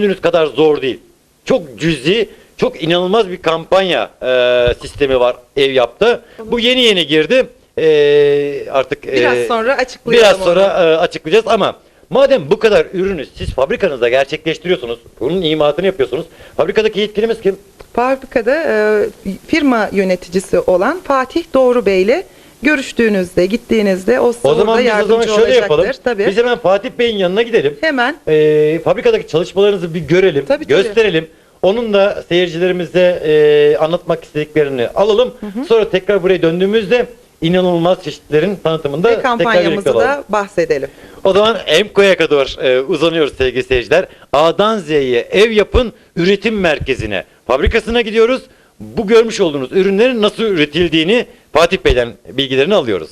düşündüğünüz kadar zor değil. Çok cüzi, çok inanılmaz bir kampanya e, sistemi var ev yaptı. Bu yeni yeni girdi. E, artık Biraz e, sonra açıklayalım biraz sonra e, açıklayacağız ama madem bu kadar ürünü siz fabrikanızda gerçekleştiriyorsunuz, bunun imatını yapıyorsunuz. Fabrikadaki yetkilimiz kim? Fabrikada e, firma yöneticisi olan Fatih Doğru Bey ile görüştüğünüzde, gittiğinizde o, O zaman orada biz o yardımcı zaman şöyle olacaktır. yapalım. Tabii. Biz hemen Fatih Bey'in yanına gidelim. Hemen E, fabrikadaki çalışmalarınızı bir görelim, Tabii, tabii. gösterelim. Onun da seyircilerimize e, anlatmak istediklerini alalım. Sonra tekrar buraya döndüğümüzde inanılmaz çeşitlerin tanıtımında ve tekrar kampanyamızı birlikte olalım. da bahsedelim. O zaman Emko'ya kadar e, uzanıyoruz sevgili seyirciler. A'dan Z'ye ev yapın üretim merkezine, fabrikasına gidiyoruz. Bu görmüş olduğunuz ürünlerin nasıl üretildiğini Fatih Bey'den bilgilerini alıyoruz.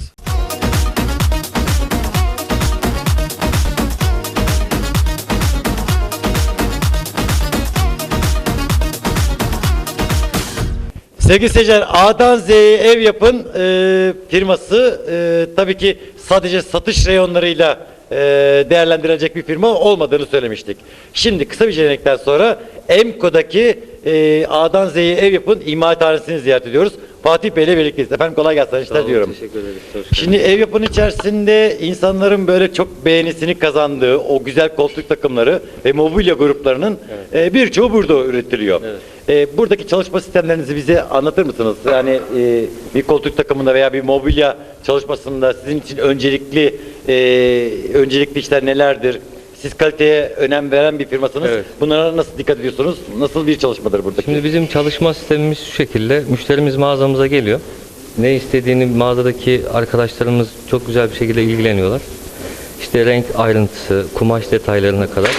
Sevgili seyirciler A'dan Z'ye ev yapın e, firması e, tabii ki sadece satış reyonlarıyla e, değerlendirilecek bir firma olmadığını söylemiştik. Şimdi kısa bir jenerikten sonra Emko'daki e, A'dan Z'ye ev yapın imalathanesini ziyaret ediyoruz. Fatih Bey ile birlikteyiz. Efendim kolay gelsin işler olun, diyorum. Teşekkür ederiz. Şimdi ev yapın içerisinde insanların böyle çok beğenisini kazandığı o güzel koltuk takımları ve mobilya gruplarının e, birçoğu burada üretiliyor. E, buradaki çalışma sistemlerinizi bize anlatır mısınız? Yani e, bir koltuk takımında veya bir mobilya çalışmasında sizin için öncelikli e, öncelikli işler nelerdir? Siz kaliteye önem veren bir firmasınız. Evet. Bunlara nasıl dikkat ediyorsunuz? Nasıl bir çalışmadır buradaki? Şimdi bizim çalışma sistemimiz şu şekilde. Müşterimiz mağazamıza geliyor. Ne istediğini mağazadaki arkadaşlarımız çok güzel bir şekilde ilgileniyorlar. İşte renk ayrıntısı, kumaş detaylarına kadar.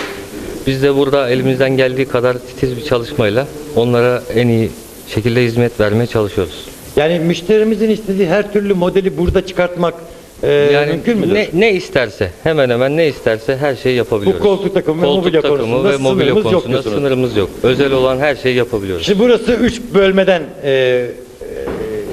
Biz de burada elimizden geldiği kadar titiz bir çalışmayla onlara en iyi şekilde hizmet vermeye çalışıyoruz. Yani müşterimizin istediği her türlü modeli burada çıkartmak e, Yani mümkün müdür? ne, ne isterse, hemen hemen ne isterse her şeyi yapabiliyoruz. Bu koltuk takımı ve Koltuk mobilya takımı konusunda ve mobilya sınırımız yok konusunda diyorsunuz. sınırımız yok. Özel olan her şeyi yapabiliyoruz. Şimdi burası üç bölmeden e,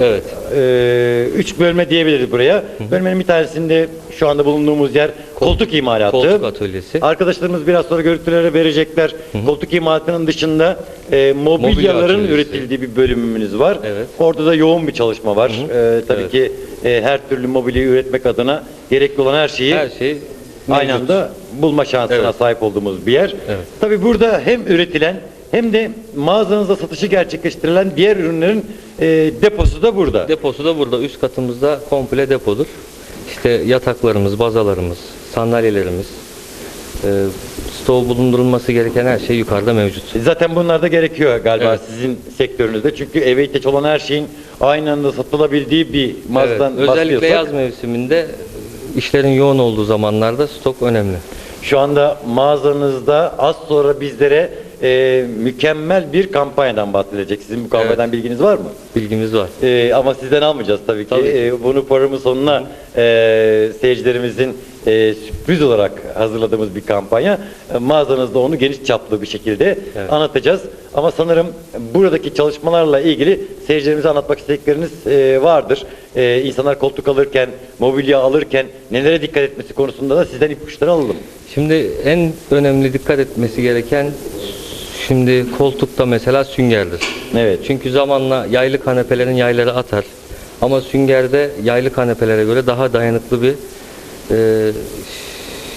Evet. e, üç bölme diyebiliriz buraya. Bölmenin bir tanesinde şu anda bulunduğumuz yer koltuk imalatı. Koltuk atölyesi. Arkadaşlarımız biraz sonra görüntülere verecekler. Koltuk imalatının dışında e, mobilyaların atölyesi. üretildiği bir bölümümüz var. Evet. Orada da yoğun bir çalışma var. E, tabii Evet. ki e, her türlü mobilyayı üretmek adına gerekli olan her şeyi Her şey aynı mevcut. anda bulma şansına Evet. sahip olduğumuz bir yer. Evet. Tabii burada hem üretilen hem de mağazanızda satışı gerçekleştirilen diğer ürünlerin e, deposu da burada. Deposu da burada üst katımızda komple depodur. İşte yataklarımız, bazalarımız, sandalyelerimiz, e, stoğu bulundurulması gereken her şey yukarıda mevcut. Zaten bunlar da gerekiyor galiba Evet. sizin sektörünüzde. Çünkü eve ihtiyaç olan her şeyin aynı anda satılabildiği bir Evet, mağazadan özellikle bahsediyorsak yaz mevsiminde işlerin yoğun olduğu zamanlarda stok önemli. şu anda mağazanızda az sonra bizlere e, mükemmel bir kampanyadan bahsedecek. Sizin bu kampanyadan bilginiz var mı? Bilgimiz var. Ee, ama sizden almayacağız tabii ki. Tabii. Ee, bunu programın sonuna e, seyircilerimizin e, sürpriz olarak hazırladığımız bir kampanya. E, mağazanızda onu geniş çaplı bir şekilde Evet. anlatacağız. Ama sanırım buradaki çalışmalarla ilgili seyircilerimize anlatmak istedikleriniz e, vardır. E, insanlar koltuk alırken, mobilya alırken nelere dikkat etmesi konusunda da sizden ipuçları alalım. Şimdi en önemli dikkat etmesi gereken şimdi koltukta mesela süngerdir. Evet. Çünkü zamanla yaylı kanepelerin yayları atar. Ama süngerde yaylı kanepelere göre daha dayanıklı bir e,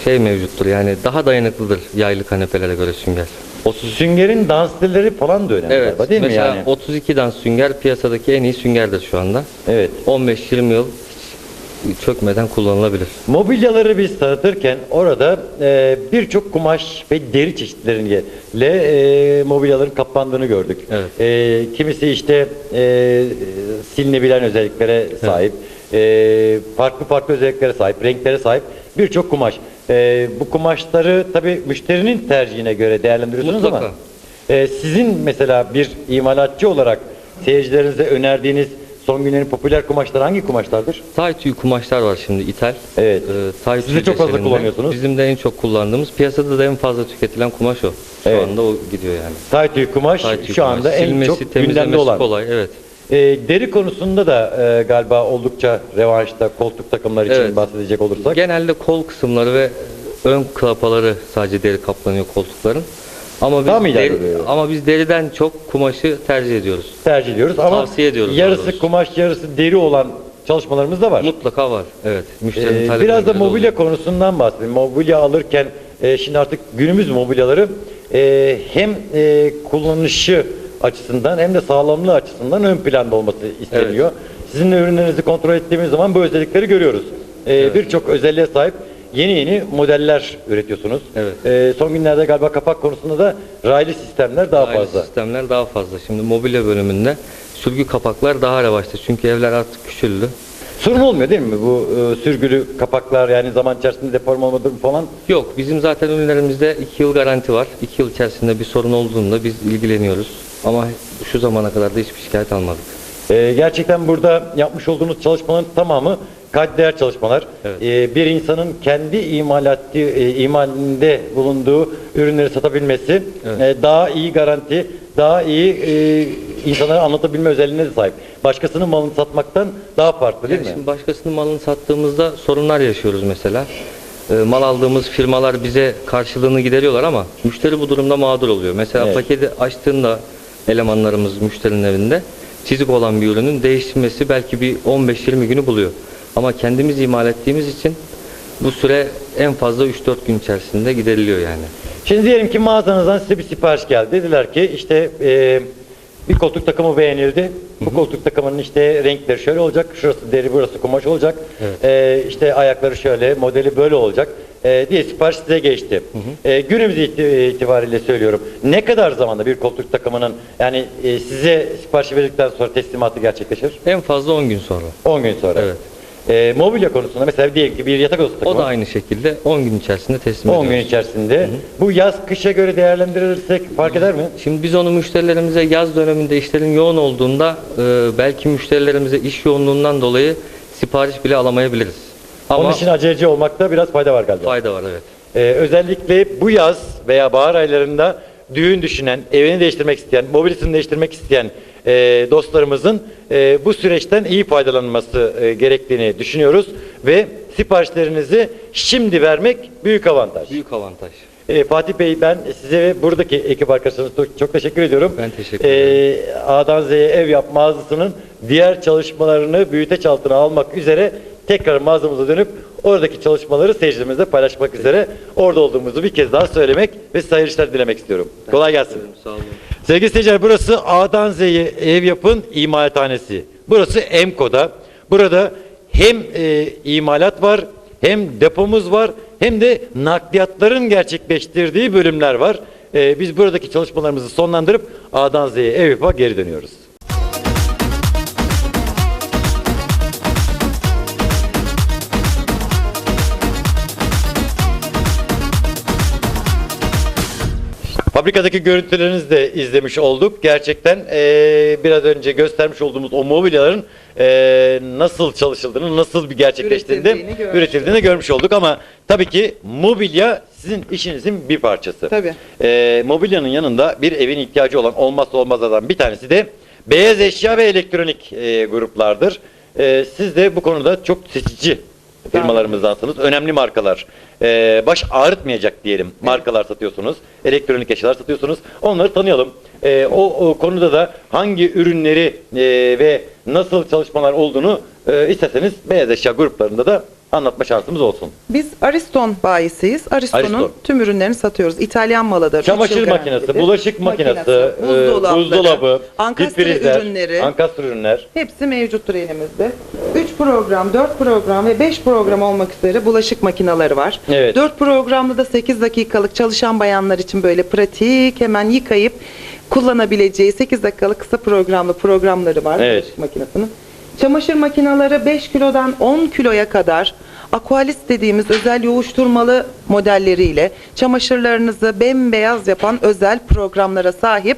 şey mevcuttur. Yani daha dayanıklıdır yaylı kanepelere göre sünger. 30 Süngerin danstilleri falan da önemli Evet. galiba değil mi mesela yani? 32 dans sünger piyasadaki en iyi süngerdir şu anda. Evet. 15-20 yıl çökmeden kullanılabilir. Mobilyaları biz tanıtırken orada e, birçok kumaş ve deri çeşitleriyle e, mobilyaların kaplandığını gördük. Evet. E, kimisi işte e, silinebilen özelliklere sahip, e, farklı farklı özelliklere sahip, renklere sahip birçok kumaş. E, bu kumaşları tabii müşterinin tercihine göre değerlendiriyorsunuz ama Mutlaka. e, sizin mesela bir imalatçı olarak seyircilerinize önerdiğiniz son günlerin popüler kumaşları hangi kumaşlardır? Tay tüy kumaşlar var şimdi ithal. Evet. Ee, tay Siz de çok fazla kullanıyorsunuz. Bizim de en çok kullandığımız, piyasada da en fazla tüketilen kumaş o. Şu Evet. anda o gidiyor yani. Tay tüy kumaş Tay tüy şu kumaş. anda en Silmesi, çok gündemde olan. kolay. Evet. E, deri konusunda da e, galiba oldukça revanşta koltuk takımlar için Evet. bahsedecek olursak. Genelde kol kısımları ve ön klapaları sadece deri kaplanıyor koltukların. Ama biz Daha mı ileride deri- ama biz deriden çok kumaşı tercih ediyoruz. tercih ediyoruz ama Tavsiye ediyoruz daha yarısı doğrusu. kumaş yarısı deri olan çalışmalarımız da var. Mutlaka var. Evet. Müşterinin Ee, biraz da göre mobilya konusundan bahsedeyim. Mobilya alırken e, şimdi artık günümüz mobilyaları e, hem e, kullanışı açısından hem de sağlamlığı açısından ön planda olması isteniyor. Sizin ürünlerinizi kontrol ettiğimiz zaman bu özellikleri görüyoruz. E, Birçok özelliğe sahip yeni yeni modeller üretiyorsunuz. Evet. E, son günlerde galiba kapak konusunda da raylı sistemler daha Aile fazla. sistemler daha fazla. Şimdi mobilya bölümünde sürgü kapaklar daha revaçta. Çünkü evler artık küçüldü. Sorun olmuyor değil mi bu e, sürgülü kapaklar yani zaman içerisinde deforme olma durumu falan? Yok bizim zaten ürünlerimizde 2 yıl garanti var. 2 yıl içerisinde bir sorun olduğunda biz ilgileniyoruz. Ama şu zamana kadar da hiçbir şikayet almadık. Ee, gerçekten burada yapmış olduğunuz çalışmaların tamamı kayıtlı çalışmalar. Evet. Ee, bir insanın kendi imalatı, e, imalinde bulunduğu ürünleri satabilmesi Evet. e, daha iyi garanti, daha iyi e, insanlara anlatabilme özelliğine de sahip. Başkasının malını satmaktan daha farklı değil Yani mi? şimdi başkasının malını sattığımızda sorunlar yaşıyoruz mesela. Ee, mal aldığımız firmalar bize karşılığını gideriyorlar ama müşteri bu durumda mağdur oluyor. Mesela Evet. paketi açtığında elemanlarımız müşterinin evinde çizik olan bir ürünün değiştirmesi belki bir 15-20 günü buluyor. Ama kendimiz imal ettiğimiz için bu süre en fazla 3-4 gün içerisinde gideriliyor yani. Şimdi diyelim ki mağazanızdan size bir sipariş geldi. Dediler ki işte e, bir koltuk takımı beğenildi. Bu koltuk takımının işte renkleri şöyle olacak. Şurası deri, burası kumaş olacak. E, işte ayakları şöyle, modeli böyle olacak. E, diye sipariş size geçti. E, günümüz iti- itibariyle söylüyorum. Ne kadar zamanda bir koltuk takımının yani e, size sipariş verdikten sonra teslimatı gerçekleşir? En fazla 10 gün sonra. 10 gün sonra. Evet. E, mobilya konusunda mesela diyelim ki bir yatak odası O da aynı şekilde 10 gün içerisinde teslim 10 gün ediyoruz. içerisinde. Bu yaz kışa göre değerlendirirsek fark eder mi? Şimdi biz onu müşterilerimize yaz döneminde işlerin yoğun olduğunda e, belki müşterilerimize iş yoğunluğundan dolayı sipariş bile alamayabiliriz. Ama Onun için aceleci olmakta biraz fayda var galiba. fayda var evet. Ee, özellikle bu yaz veya bahar aylarında düğün düşünen, evini değiştirmek isteyen, mobilyasını değiştirmek isteyen e, dostlarımızın e, bu süreçten iyi faydalanması e, gerektiğini düşünüyoruz ve siparişlerinizi şimdi vermek büyük avantaj. Büyük avantaj. Ee, Fatih Bey ben size ve buradaki ekip arkadaşlarınıza çok, çok teşekkür ediyorum. Ben teşekkür Ee, A'dan Z'ye ev yap mağazasının diğer çalışmalarını büyüteç altına almak üzere tekrar mağazamıza dönüp oradaki çalışmaları seyircilerimizle paylaşmak üzere orada olduğumuzu bir kez daha söylemek ve size hayırlı işler dilemek istiyorum. Kolay gelsin. Sağ olun. Sevgili seyirciler burası A'dan Z'ye ev yapın imalathanesi. Burası Emko'da. Burada hem e, imalat var hem depomuz var hem de nakliyatların gerçekleştirdiği bölümler var. E, biz buradaki çalışmalarımızı sonlandırıp A'dan Z'ye ev yapa geri dönüyoruz. Fabrikadaki görüntülerinizi de izlemiş olduk. Gerçekten eee, biraz önce göstermiş olduğumuz o mobilyaların eee, nasıl çalışıldığını, nasıl bir gerçekleştiğini, Üretildiğini üretildiğini görmüş olduk. Ama tabii ki mobilya sizin işinizin bir parçası. Tabii. Eee, mobilyanın yanında bir evin ihtiyacı olan olmazsa olmazlardan bir tanesi de beyaz eşya ve elektronik eee, gruplardır. Eee, siz de bu konuda çok seçici firmalarımızdansınız. Önemli markalar. Ee, baş ağrıtmayacak diyelim. Markalar satıyorsunuz. Elektronik eşyalar satıyorsunuz. Onları tanıyalım. Ee, o, o konuda da hangi ürünleri e, ve nasıl çalışmalar olduğunu e, isterseniz beyaz eşya gruplarında da anlatma şansımız olsun. Biz Ariston bayisiyiz. Ariston'un Ariston. tüm ürünlerini satıyoruz. İtalyan malıdır. Çamaşır makinesi, bulaşık makinesi, e, buzdolapları, buzdolabı, ankastre difrizler, ürünleri. ankastre ürünler. Hepsi mevcuttur elimizde. 3 program, 4 program ve 5 program olmak üzere bulaşık makineleri var. Evet. 4 programda da 8 dakikalık çalışan bayanlar için böyle pratik hemen yıkayıp kullanabileceği 8 dakikalık kısa programlı programları var Evet. bulaşık makinesinin. Çamaşır makineleri 5 kilodan 10 kiloya kadar Aqualis dediğimiz özel yoğuşturmalı modelleriyle çamaşırlarınızı bembeyaz yapan özel programlara sahip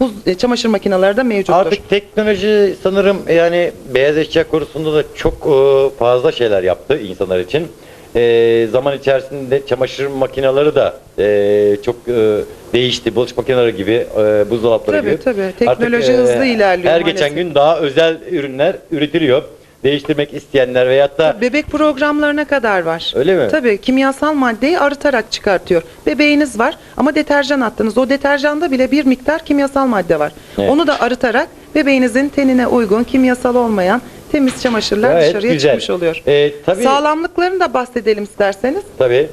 bu e, çamaşır makineleri de mevcuttur. Artık teknoloji sanırım yani beyaz eşya konusunda da çok e, fazla şeyler yaptı insanlar için. E, zaman içerisinde çamaşır makineleri de e, çok e, değişti. Bulaşık makineleri gibi, e, buzdolapları Tabii, gibi. tabii. Teknoloji hızlı ilerliyor Her maalesef. geçen gün daha özel ürünler üretiliyor. değiştirmek isteyenler veyahut da Bebek programlarına kadar var. Öyle mi? Tabii kimyasal maddeyi arıtarak çıkartıyor. Bebeğiniz var ama deterjan attınız. O deterjanda bile bir miktar kimyasal madde var. Evet. Onu da arıtarak bebeğinizin tenine uygun kimyasal olmayan temiz çamaşırlar gayet dışarıya güzel. çıkmış oluyor. Ee, tabii, Sağlamlıklarını da bahsedelim isterseniz. tabii.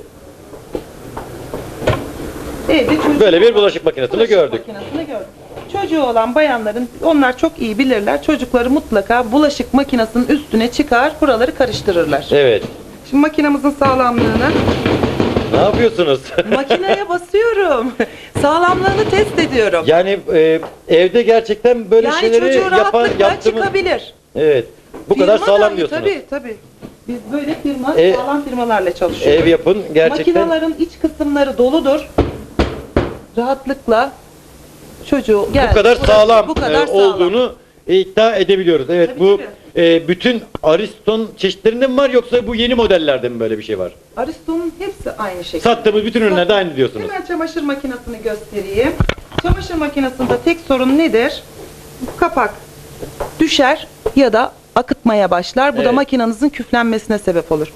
Çocuk Böyle bir bulaşık makinesini bulaşık gördük. makinesini gördük. Çocuğu olan bayanların onlar çok iyi bilirler. Çocukları mutlaka bulaşık makinesinin üstüne çıkar, buraları karıştırırlar. Evet. Şimdi makinamızın sağlamlığını Ne yapıyorsunuz? makineye basıyorum. Sağlamlığını test ediyorum. yani e, evde gerçekten böyle yani şeyleri çocuğu yapan rahatlıkla yaptığımız çıkabilir. Evet. Bu kadar sağlam diyorsunuz. Tabii tabii. Biz böyle firma, E, sağlam firmalarla çalışıyoruz. Ev yapın gerçekten. Makinelerin iç kısımları doludur. Rahatlıkla çocuğu gel. bu kadar burası sağlam, bu kadar e, sağlam. olduğunu iddia edebiliyoruz. Evet Tabii, bu e, bütün Ariston çeşitlerinde mi var yoksa bu yeni modellerde mi böyle bir şey var? Aristo'nun hepsi aynı şekilde. Sattığımız bütün ürünlerde aynı diyorsunuz. Hemen çamaşır makinesini göstereyim. Çamaşır makinesinde tek sorun nedir? Kapak düşer ya da akıtmaya başlar. Bu da Evet. makinenizin küflenmesine sebep olur.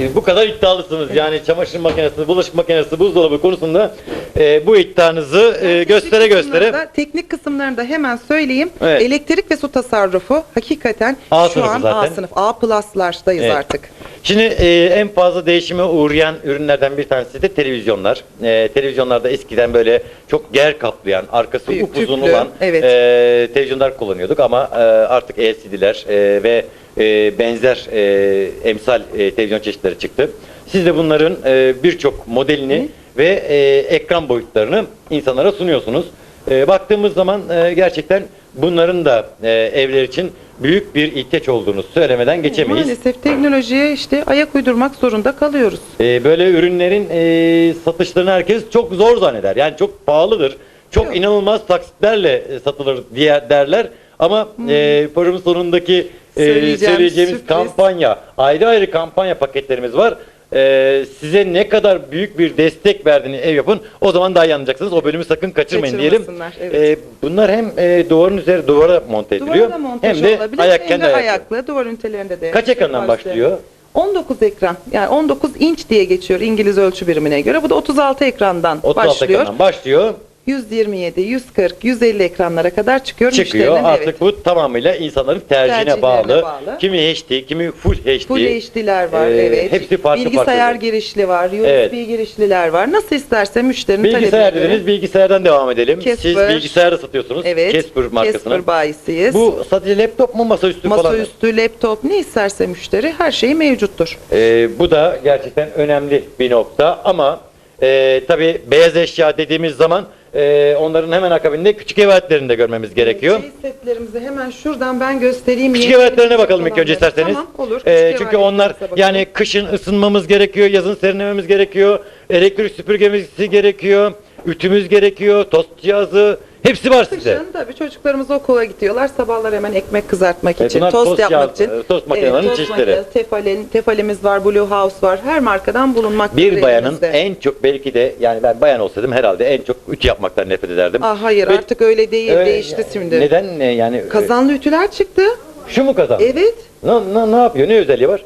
E, bu kadar iddialısınız yani çamaşır makinesi, bulaşık makinesi, buzdolabı konusunda e, bu iddianızı e, göstere göstere. Teknik kısımlarını da hemen söyleyeyim. Evet. Elektrik ve su tasarrufu hakikaten A şu an zaten. A sınıf. A plus'lardayız Evet. artık. Şimdi e, en fazla değişime uğrayan ürünlerden bir tanesi de televizyonlar. E, televizyonlarda eskiden böyle çok ger kaplayan, arkası Büyük, upuzun tüplü, olan evet. e, televizyonlar kullanıyorduk ama e, artık LCD'ler e, ve e, benzer e, emsal e, televizyon çeşitleri çıktı. Siz de bunların e, birçok modelini ve e, ekran boyutlarını insanlara sunuyorsunuz. E, baktığımız zaman e, gerçekten bunların da e, evler için büyük bir ihtiyaç olduğunu söylemeden geçemeyiz. Maalesef teknolojiye işte ayak uydurmak zorunda kalıyoruz. Ee, böyle ürünlerin e, satışlarını herkes çok zor zanneder. Yani çok pahalıdır. Çok Yok. inanılmaz taksitlerle e, satılır diye derler. Ama e, programın sonundaki e, Söyleyeceğim söyleyeceğimiz sürpriz. kampanya, ayrı ayrı kampanya paketlerimiz var. E, size ne kadar büyük bir destek verdiğini ev yapın. O zaman daha iyi anlayacaksınız. O bölümü sakın kaçırmayın diyelim. Evet. E, bunlar hem e, duvarın üzeri duvara monte ediliyor. Duvara montaj hem de olabilir. ayak hem kendi de ayaklı. ayaklı. Duvar ünitelerinde de. Kaç ekrandan başlıyor? 19 ekran. Yani 19 inç diye geçiyor İngiliz ölçü birimine göre. Bu da 36 ekrandan 36 başlıyor. ekrandan başlıyor. 127, 140, 150 ekranlara kadar çıkıyor. çıkıyor. Artık evet. bu tamamıyla insanların tercihine, bağlı. bağlı. Kimi HD, kimi Full HD. Full HD'ler var Ee, evet. hepsi farklı Bilgisayar farklı. girişli var, USB Evet. girişliler var. Nasıl isterse müşterinin Bilgisayar talebine göre. dediniz, bilgisayardan devam edelim. Siz Casper. bilgisayarda satıyorsunuz. Evet. Casper markasının. Casper bayisiyiz. Bu sadece laptop mu masaüstü falan? mı? Masaüstü, laptop ne isterse müşteri her şeyi mevcuttur. Ee, bu da gerçekten önemli bir nokta ama e, tabii beyaz eşya dediğimiz zaman e, onların hemen akabinde küçük ev aletlerini de görmemiz gerekiyor. Şey setlerimizi hemen şuradan ben göstereyim. Küçük Yeni ev aletlerine gelecek bakalım ilk önce isterseniz. Tamam olur. Ev çünkü onlar yani kışın ısınmamız gerekiyor, yazın serinlememiz gerekiyor, elektrik süpürgemiz gerekiyor, ütümüz gerekiyor, tost cihazı hepsi var sizde. Kışın tabii çocuklarımız okula gidiyorlar. Sabahlar hemen ekmek kızartmak Evet, için, bunlar tost, tost yapmak cihaz- için. tost makinelerinin tost çeşitleri. makinesi, tefalin, tefalimiz var, Blue House var. Her markadan bulunmaktadır Bir bayanın elimizde. en çok belki de yani ben bayan olsaydım herhalde en çok ütü yapmaktan nefret ederdim. Ah hayır Ve- artık öyle değil Evet, değişti şimdi. Neden ne yani? Kazanlı ütüler çıktı. Şu mu kazan? Evet. Ne, ne, ne yapıyor? Ne özelliği var?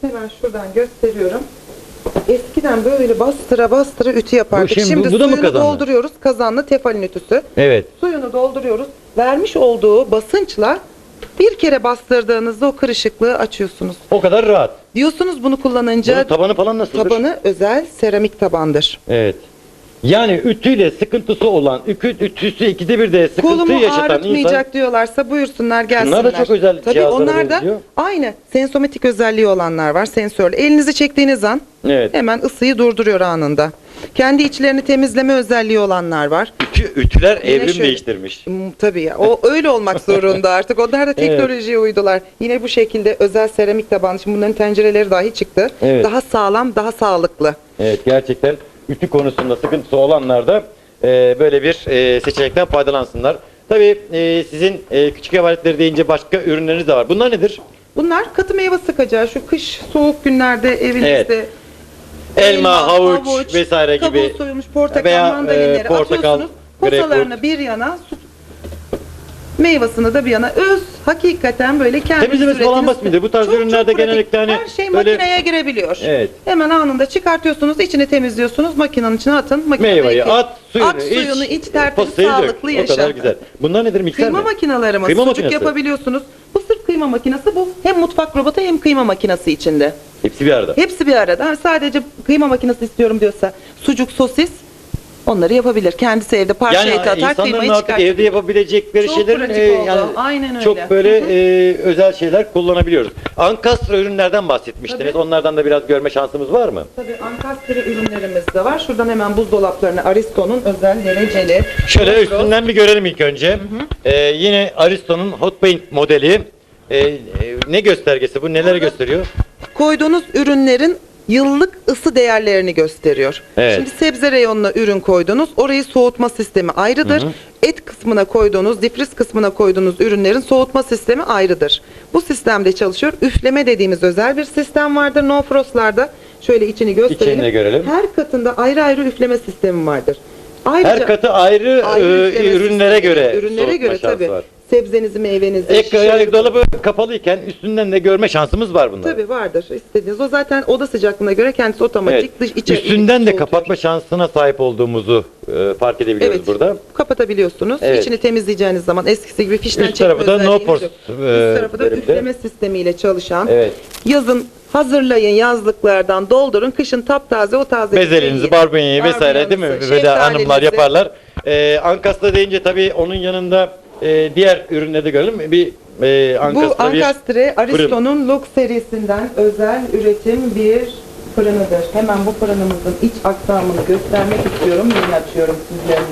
Hemen şuradan gösteriyorum. Eskiden böyle bastıra bastıra ütü yapardık. şimdi bu- Şimdi, bu da mı suyunu kazanlı? dolduruyoruz. Kazanlı tefalin ütüsü. Evet. Suyunu dolduruyoruz. Vermiş olduğu basınçla bir kere bastırdığınızda o kırışıklığı açıyorsunuz. O kadar rahat. Diyorsunuz bunu kullanınca Bunun tabanı falan nasıldır? tabanı özel seramik tabandır. Evet. Yani ütüyle sıkıntısı olan, ütü, ütüsü ikide bir de sıkıntı Kolumu yaşatan ağrıtmayacak insan diyorlarsa buyursunlar gelsinler. Bunlar da çok özel Tabii cihazlara onlar da benziyor. aynı sensomatik özelliği olanlar var. Sensörlü. Elinizi çektiğiniz an Evet. hemen ısıyı durduruyor anında. Kendi içlerini temizleme özelliği olanlar var. Ütü, ütüler Yine evrim şöyle- değiştirmiş. Hmm, Tabii ya. O öyle olmak zorunda artık. Onlar da teknolojiye uydular. Yine bu şekilde özel seramik tabanlı. Şimdi bunların tencereleri dahi çıktı. Evet. Daha sağlam, daha sağlıklı. Evet gerçekten ütü konusunda sıkıntısı olanlar da e, böyle bir e, seçenekten faydalansınlar. Tabii e, sizin e, küçük ev aletleri deyince başka ürünleriniz de var. Bunlar nedir? Bunlar katı meyve sıkacağı şu kış soğuk günlerde evinizde Elma, havuç, vesaire gibi. kabuğu soyulmuş portakal Veya, e, portakal, atıyorsunuz. Posalarını greyfurt. bir yana su- Meyvasını da bir yana öz hakikaten böyle kendi Temizlemesi falan basit midir? Bu tarz ürünlerde genellikle hani her şey böyle- makineye girebiliyor. Evet. Hemen anında çıkartıyorsunuz, içini temizliyorsunuz, makinenin içine atın. Meyveyi ekleyin. at, suyunu, at, suyunu iç, tertemiz, pastayı dök. sağlıklı yaşa. O kadar güzel. Bunlar nedir? Mikser Kıyma mi? makinelerimiz, Kıyma sucuk makinesi. yapabiliyorsunuz. Bu sırf kıyma makinesi bu. Hem mutfak robotu hem kıyma makinesi içinde. Hepsi bir arada. Hepsi bir arada. Ha, sadece kıyma makinesi istiyorum diyorsa sucuk, sosis onları yapabilir. Kendisi evde parça Yani eti atar, kıymayı çıkartır. evde yapabilecekleri Çok şeylerin pratik e, oldu. yani Aynen öyle. çok böyle Hı hı. e, özel şeyler kullanabiliyoruz. Ankastra ürünlerden bahsetmiştiniz. Tabii. Onlardan da biraz görme şansımız var mı? Tabii Ankastre ürünlerimiz de var. Şuradan hemen buzdolaplarını Aristo'nun özel dereceli. Şöyle Retro. üstünden bir görelim ilk önce. E, yine Aristo'nun Hot Paint modeli. E, e, ne göstergesi bu? Neleri gösteriyor? koyduğunuz ürünlerin yıllık ısı değerlerini gösteriyor. Evet. Şimdi sebze reyonuna ürün koydunuz. Orayı soğutma sistemi ayrıdır. Et kısmına koyduğunuz, difriz kısmına koyduğunuz ürünlerin soğutma sistemi ayrıdır. Bu sistemde çalışıyor. Üfleme dediğimiz özel bir sistem vardır. No Frost'larda. Şöyle içini gösterelim. İçini görelim. Her katında ayrı ayrı üfleme sistemi vardır. Ayrıca Her katı ayrı, ayrı e, ürünlere sistemi, göre ürünlere göre tabii. var. Sebzenizi, meyvenizi, Ek, yani dolabı kapalıyken üstünden de görme şansımız var bunda. Tabii vardır istediğiniz. O zaten oda sıcaklığına göre kendisi otomatik Evet. dış içe Üstünden de kapatma şansına sahip olduğumuzu e, fark edebiliyoruz Evet. burada. Kapatabiliyorsunuz. Evet. İçini temizleyeceğiniz zaman eskisi gibi fişten Üst çekme tarafı da no yok. e, Üst tarafı da üfleme sistemiyle çalışan. Evet. Yazın hazırlayın yazlıklardan doldurun. Kışın taptaze o taze. Bezelinizi, barbunyayı vesaire değil mi? Böyle hanımlar şeftalinizi. yaparlar. Ee, Ankastra deyince tabii onun yanında e, diğer ürünleri de görelim. Bir e, Bu Ankastra bir Ankastre Aristo'nun Lux serisinden özel üretim bir fırınıdır. Hemen bu fırınımızın iç aksamını göstermek istiyorum. Yeni açıyorum sizlerin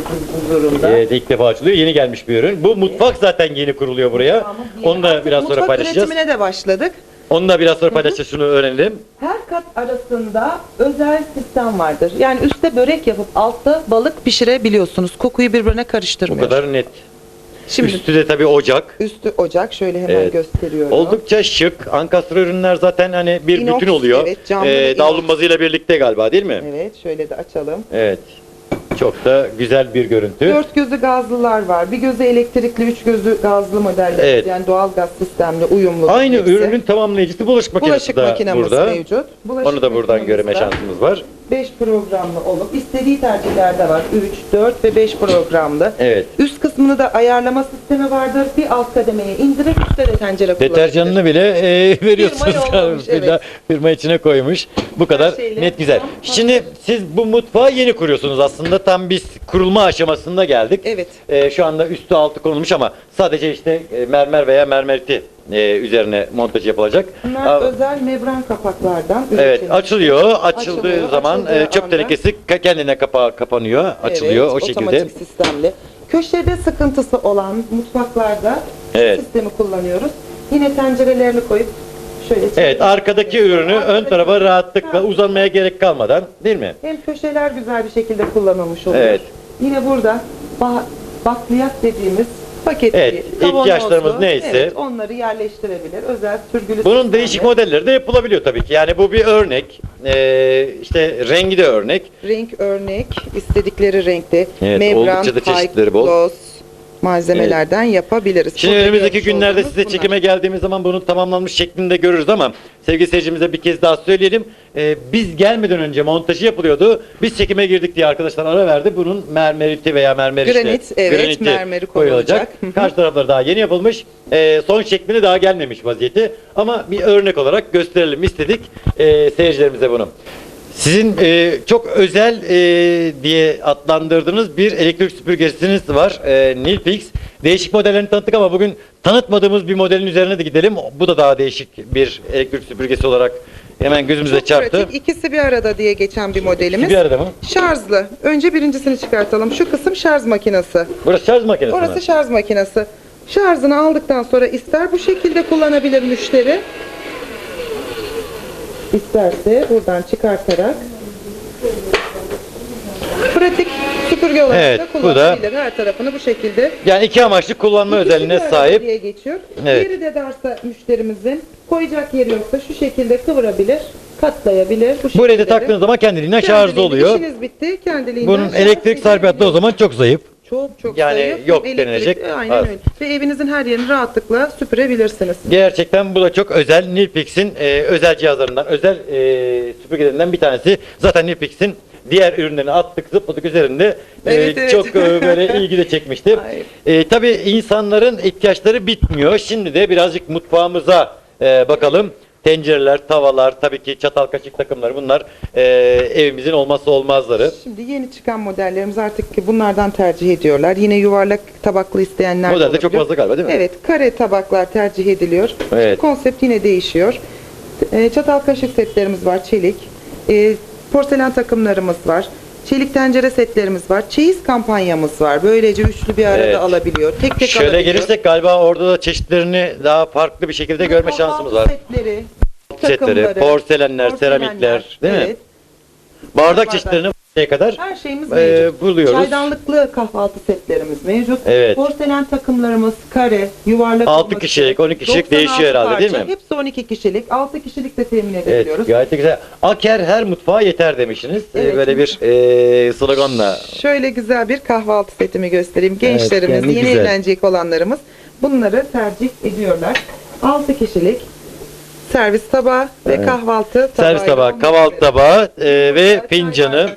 huzurunda. e, ilk defa açılıyor. Yeni gelmiş bir ürün. Bu mutfak zaten yeni kuruluyor buraya. Onu da Artık biraz sonra mutfak paylaşacağız. üretimine de başladık. Onu da biraz sonra paylaşacağız. Şunu öğrenelim. Her kat arasında özel sistem vardır. Yani üstte börek yapıp altta balık pişirebiliyorsunuz. Kokuyu birbirine Bu karıştırmıyor. kadar net. Şimdi Üstü de tabii ocak. üstü ocak şöyle hemen Evet. gösteriyorum. Oldukça şık. Ankastra ürünler zaten hani bir İnox, bütün oluyor. evet, camlı Ee, inox. davlumbazıyla birlikte galiba değil mi? Evet şöyle de açalım. Evet. Çok da güzel bir görüntü. Dört gözü gazlılar var. Bir gözü elektrikli, üç gözü gazlı modeller. Evet. Yani doğal gaz sistemli uyumlu. Aynı hepsi. ürünün tamamlayıcısı bulaşık makinesi bulaşık da makinemiz burada. mevcut. Bulaşık Onu da buradan göreme makinemizde şansımız var. 5 programlı olup istediği tercihlerde var. 3, 4 ve 5 programlı. Evet. Üst kısmını da ayarlama sistemi vardır. Bir alt kademeye indirip üstte de tencere kullanabilir. Deterjanını bile e, veriyorsunuz. Firma yollamış, evet. Firma içine koymuş. Bu kadar şeyle net güzel. Şimdi siz bu mutfağı yeni kuruyorsunuz aslında. Tam biz kurulma aşamasında geldik. Evet. E, şu anda üstü altı konulmuş ama sadece işte e, mermer veya mermeriti e, üzerine montaj yapılacak. Bunlar Aa, özel membran kapaklardan Evet üretilmiş. açılıyor. Açıldığı Açılıyor, zaman açıldığı e, çöp anda- tenekesi kendine kapa kapanıyor. Açılıyor Evet, o şekilde. Otomatik sistemli. Köşede sıkıntısı olan mutfaklarda Evet. sistemi kullanıyoruz. Yine tencerelerini koyup şöyle Evet arkadaki ürünü ön Arkadaki- tarafa rahatlıkla Ha. uzanmaya gerek kalmadan değil mi? Hem köşeler güzel bir şekilde kullanılmış oluyor. Evet. Yine burada ba- bakliyat dediğimiz paketli Evet, ihtiyaçlarımız neyse. evet, onları yerleştirebilir. Özel sürgülü Bunun değişik modelleri de yapılabiliyor tabii ki. Yani bu bir örnek. Ee, işte rengi de örnek. Renk örnek, istedikleri renkte Evet, membran, oldukça da çeşitleri bol. gloss malzemelerden yapabiliriz. Şimdi Burada önümüzdeki görmüş günlerde olduğunuz size bunlar. çekime geldiğimiz zaman bunun tamamlanmış şeklinde görürüz ama sevgili seyircimize bir kez daha söyleyelim. Ee, biz gelmeden önce montajı yapılıyordu. Biz çekime girdik diye arkadaşlar ara verdi. Bunun mermeriti veya mermer işte. Granit, evet, mermeri koyulacak. Hı hı. Karşı tarafları daha yeni yapılmış. Ee, son şekline daha gelmemiş vaziyeti. Ama bir örnek olarak gösterelim istedik ee, seyircilerimize bunu. Sizin e, çok özel e, diye adlandırdığınız bir elektrik süpürgesiniz var. E, Nilpix. Değişik modellerini tanıttık ama bugün tanıtmadığımız bir modelin üzerine de gidelim. Bu da daha değişik bir elektrik süpürgesi olarak hemen gözümüze Çok çarptı. pratik, ikisi bir arada diye geçen bir modelimiz. İkisi bir arada mı? Şarjlı. Önce birincisini çıkartalım. Şu kısım şarj makinesi. Burası şarj makinesi mi? Orası şarj makinesi. Şarjını aldıktan sonra ister bu şekilde kullanabilir müşteri. İsterse buradan çıkartarak pratik süpürge olarak Evet, da bu da-. Her tarafını bu şekilde. Yani iki amaçlı kullanma İkisi özelliğine sahip. diye geçiyor. Evet. Yeri de derse müşterimizin koyacak yeri yoksa şu şekilde kıvırabilir, katlayabilir. Bu Buraya da taktığınız zaman kendiliğinden şarj oluyor. İşiniz bitti. Kendiliğinden Bunun elektrik sarfiyatı o zaman çok zayıf. Çok çok Yani zayıf. yok denilecek, Aynen az. öyle. Ve evinizin her yerini rahatlıkla süpürebilirsiniz. Gerçekten bu da çok özel. Nilpix'in e, özel cihazlarından, özel e, süpürgelerinden bir tanesi. Zaten Nilpix'in diğer ürünlerini attık zıpladık üzerinde e, Evet, evet. çok e, böyle ilgi de çekmişti. E, tabii insanların ihtiyaçları bitmiyor. Şimdi de birazcık mutfağımıza e, bakalım. Tencereler, tavalar, tabii ki çatal kaşık takımları bunlar e, evimizin olmazsa olmazları. Şimdi yeni çıkan modellerimiz artık bunlardan tercih ediyorlar. Yine yuvarlak tabaklı isteyenler de Modelde çok olabiliyor. fazla galiba değil mi? Evet, kare tabaklar tercih ediliyor. Evet. Konsept yine değişiyor. E, çatal kaşık setlerimiz var, çelik. E, porselen takımlarımız var. Çelik tencere setlerimiz var. Çeyiz kampanyamız var. Böylece üçlü bir arada Evet. alabiliyor. Tek tek Şöyle alabiliyor. gelirsek galiba orada da çeşitlerini daha farklı bir şekilde görme Kahvaltı şansımız var. Setleri, Setleri, takımları, porselenler, seramikler, değil mi? evet. Bardak Bardak. çeşitlerini ne kadar Her şeyimiz e, mevcut. buluyoruz. Çaydanlıklı kahvaltı setlerimiz mevcut. Evet. Porselen takımlarımız kare, yuvarlak Altı olması, kişilik, 12 kişilik 96 değişiyor herhalde, değil parça. mi? Hepsi 12 kişilik. 6 kişilik de temin Evet, edebiliyoruz. gayet de güzel. Aker her mutfağa yeter demişsiniz. Ee, Evet. Böyle bir e, sloganla. Şöyle güzel bir kahvaltı setimi göstereyim. Evet, Gençlerimiz, yani yeni güzel. evlenecek olanlarımız bunları tercih ediyorlar. 6 kişilik servis tabağı ve Evet. kahvaltı tabağı. Servis tabağı, kahvaltı tabağı e, ve fincanı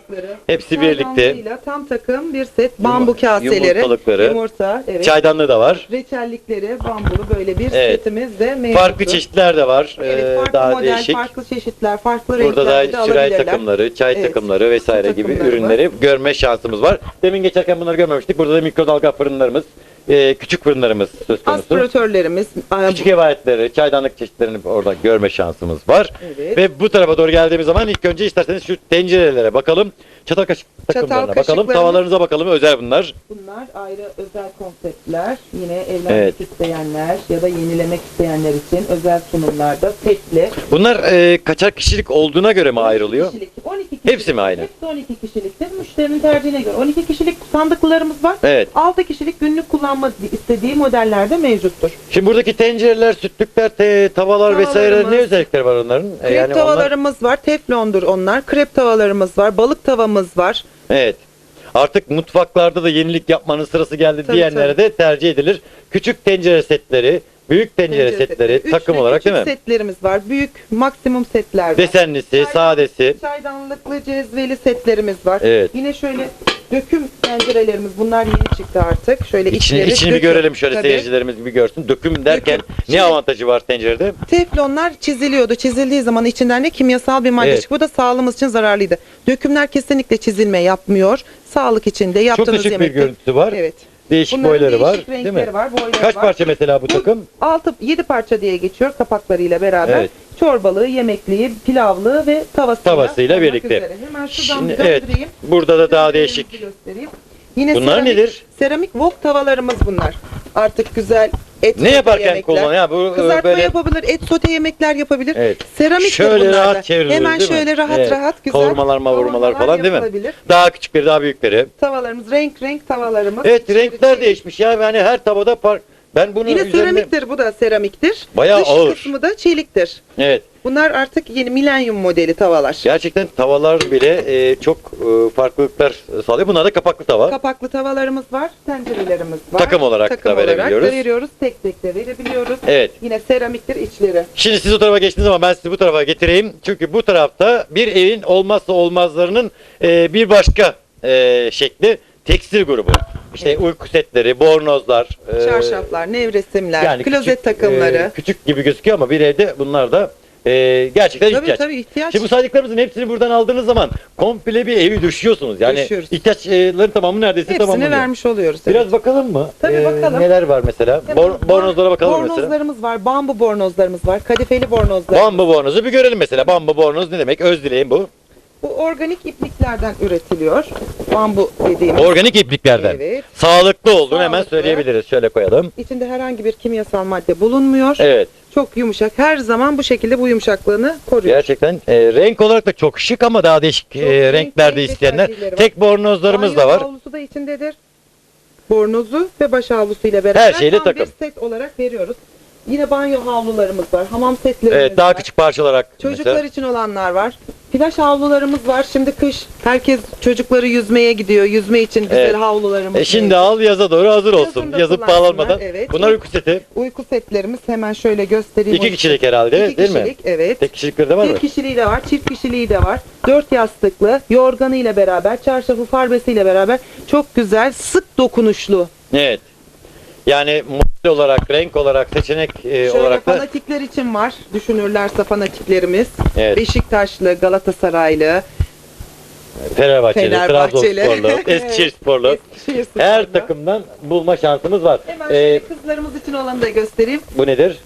hepsi birlikte. Tam takım bir set. Bambu kaseleri, yumurtalıkları, yumurta, evet. Çaydanlığı da var. reçellikleri, bambulu böyle bir Evet. setimiz de mevcut. Farklı çeşitler de var. Evet, e, farklı daha model, değişik. farklı çeşitler, farklı Burada da sürahi takımları, çay Evet. takımları vesaire Su gibi ürünleri görme şansımız var. Demin geçerken bunları görmemiştik. Burada da mikrodalga fırınlarımız, e, küçük fırınlarımız söz konusu. Aspiratörlerimiz, Küçük ev aletleri, çaydanlık çeşitlerini orada görme şansımız var. Evet. Ve bu tarafa doğru geldiğimiz zaman ilk önce isterseniz şu tencerelere bakalım. Çatal kaşık takımlarına bakalım. Tavalarınıza bakalım. Özel bunlar. Bunlar ayrı özel konseptler. Yine evlenmek Evet. isteyenler ya da yenilemek isteyenler için özel sunumlarda setli. Bunlar e, kaçar kişilik olduğuna göre mi 12 ayrılıyor? Kişilik, 12 kişilik. Hepsi mi aynı? Hepsi 12 kişiliktir. Müşterinin tercihine göre. 12 kişilik sandıklarımız var. Evet. 6 kişilik günlük kullanma istediği modellerde mevcuttur. Şimdi buradaki tencereler, sütlükler, te- tavalar vesaire ne özellikleri var onların? E, Krep onlar- tavalarımız var. Teflondur onlar. Krep tavalarımız var. Balık tavamız var. Evet. Artık mutfaklarda da yenilik yapmanın sırası geldi Tabii, diyenlere de tercih edilir. Küçük tencere setleri, büyük tencere, setleri Üçlü takım olarak değil mi? setlerimiz var. Büyük maksimum setler var. Desenlisi, Çaydan- sadesi. Çaydanlıklı cezveli setlerimiz var. Evet. Yine şöyle döküm tencerelerimiz bunlar yeni çıktı artık. Şöyle İçini, içleri içini bir görelim şöyle Tabii. seyircilerimiz bir görsün. Döküm derken Döküm. ne Şimdi- avantajı var tencerede? Teflonlar çiziliyordu. Çizildiği zaman içinden ne kimyasal bir madde Evet. çıkıyor. Bu da sağlığımız için zararlıydı. Dökümler kesinlikle çizilme yapmıyor. Sağlık için de yaptığınız Çok bir yemekte. görüntüsü var. Evet. Değişik Bunların boyları var. değişik Değil renkleri mi? var, boyları Kaç var. parça mesela bu takım? 6 7 parça diye geçiyor kapaklarıyla beraber. Evet. Çorbalığı, yemekliği, pilavlığı ve tavasıyla. Tavasıyla olmak birlikte. üzere. Hemen şuradan Şimdi, bir evet. döndüreyim. Burada da daha değişik. göstereyim. Yine Bunlar seramik, nedir? Seramik wok tavalarımız bunlar. Artık güzel et Ne sote yaparken yemekler. kullanıyor? Ya bu, e, Kızartma böyle- yapabilir, et sote yemekler yapabilir. Evet. Seramiktir Şöyle bunlar da. rahat çevrilir Hemen değil mi? şöyle rahat Evet. rahat güzel. Kavurmalar mavurmalar falan değil mi? yapılabilir. Daha küçükleri daha büyükleri. Tavalarımız renk renk tavalarımız. Evet renkler değişmiş ya yani her tabada fark. Ben bunu Yine üzerine... seramiktir bu da seramiktir. Bayağı Dış ağır. kısmı da çeliktir. Evet. Bunlar artık yeni milenyum modeli tavalar. Gerçekten tavalar bile e, çok e, farklılıklar sağlıyor. Bunlar da kapaklı tava. Kapaklı tavalarımız var, tencerelerimiz var. Takım olarak da verebiliyoruz. olarak da veriyoruz, tek tek de verebiliyoruz. Evet. Yine seramiktir içleri. Şimdi siz o tarafa geçtiğiniz zaman ben sizi bu tarafa getireyim. Çünkü bu tarafta bir evin olmazsa olmazlarının e, bir başka e, şekli tekstil grubu. İşte uyku setleri, bornozlar, e, Çarşaflar, nevresimler, klozet küçük, takımları. e, küçük gibi gözüküyor ama bir evde bunlar da e, gerçekten tabii ihtiyaç. tabii ihtiyaç. Şimdi bu saydıklarımızın hepsini buradan aldığınız zaman komple bir evi düşüyorsunuz. Yani Düşüyoruz. ihtiyaçların tamamı neredeyse Hepsini tamamlanıyor. vermiş oluyoruz. evet. Biraz bakalım mı? Tabii Ee, bakalım. Neler var mesela? Hemen Bor- bornozlara bakalım mesela. Bornozlarımız var, bambu bornozlarımız var, kadifeli bornozlar. Bambu bornozu bir görelim mesela. Bambu bornoz ne demek? Öz dileğim bu. Bu organik ipliklerden üretiliyor. Bambu dediğimiz. Organik ipliklerden. Evet. Sağlıklı olduğunu hemen Sağlıklı. söyleyebiliriz. Şöyle koyalım. İçinde herhangi bir kimyasal madde bulunmuyor. Evet. Çok yumuşak. Her zaman bu şekilde bu yumuşaklığını koruyor. Gerçekten e, renk olarak da çok şık ama daha değişik Çok e, renk- renklerde renk isteyenler. Tek bornozlarımız da Banyo var. havlusu da içindedir. Bornozu ve baş havlusu ile beraber Her şeyle tam takım. bir set olarak veriyoruz. Yine banyo havlularımız var. Hamam setlerimiz Evet, daha var. küçük parça olarak. Çocuklar mesela. için olanlar var. Plaj havlularımız var. Şimdi kış herkes çocukları yüzmeye gidiyor. Yüzme için güzel Evet. havlularımız E şimdi mevcut. al yaza doğru hazır olsun. Da Yazıp kullansınlar, bağlanmadan. evet. Bunlar uyku seti. Uyku setlerimiz hemen şöyle göstereyim. İki kişilik herhalde İki değil mi? kişilik, evet. Tek kişilikleri de var mı? Tek kişiliği de var, çift kişiliği de var. Dört yastıklı, yorganı ile beraber, çarşafı, farbesiyle beraber çok güzel, sık dokunuşlu. Evet. Yani model olarak, renk olarak, seçenek e, Şöyle olarak da fanatikler için var. Düşünürlerse fanatiklerimiz. Evet. Beşiktaşlı, Galatasaraylı, Fenerbahçeli, Fenerbahçeli. Trabzonsporlu, Eskişehir sporlu. Eskişehir Her takımdan bulma şansımız var. Hemen Ee, kızlarımız için olanı da göstereyim. bu nedir?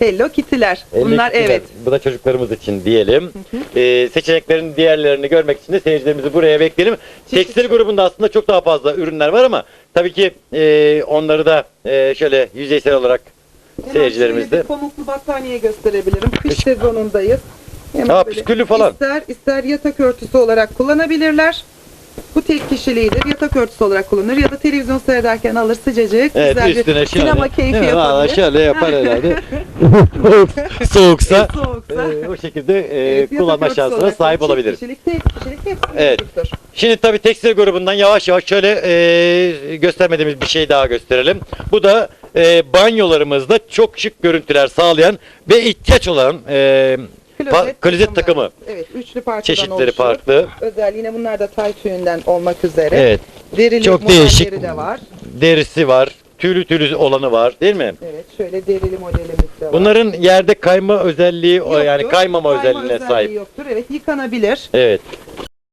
Hello Kitty'ler. Bunlar Elli evet. Bu da çocuklarımız için diyelim. Ee, seçeneklerin diğerlerini görmek için de seyircilerimizi buraya bekleyelim. Tekstil grubunda aslında çok daha fazla ürünler var ama tabii ki e, onları da e, şöyle yüzeysel olarak Hemen seyircilerimiz şöyle de bir pamuklu battaniye gösterebilirim. Kış sezonundayız. Hemen Ha, püsküllü falan. İster, ister yatak örtüsü olarak kullanabilirler. Bu tek kişiliğidir. Yatak örtüsü olarak kullanılır ya da televizyon seyrederken alır sıcacık Evet güzel üstüne bir şöyle. sinema keyfi Değil mi? Valla şöyle yapar herhalde. Soğuksa Soğuksa. e, o şekilde e, Evet, yatak kullanma örtüsü şansına olarak sahip çift olabilir. Kişilik, tek kişilik hepsi Evet. mevcuttur. Şimdi tabii tekstil grubundan yavaş yavaş şöyle e, göstermediğimiz bir şey daha gösterelim. Bu da e, banyolarımızda çok şık görüntüler sağlayan ve ihtiyaç olan e, pa- klozet takımı. Evet, üçlü parçadan Çeşitleri oluşuyor. farklı. Özel yine bunlar da tay tüyünden olmak üzere. Evet. Derili Çok değişik. de var. Derisi var. Tüylü tüylü olanı var değil mi? Evet, şöyle derili modelimiz de var. Bunların yerde kayma özelliği o yani Yoktur. kaymama Kayma özelliğine özelliği sahip. yoktur. Evet, yıkanabilir. Evet.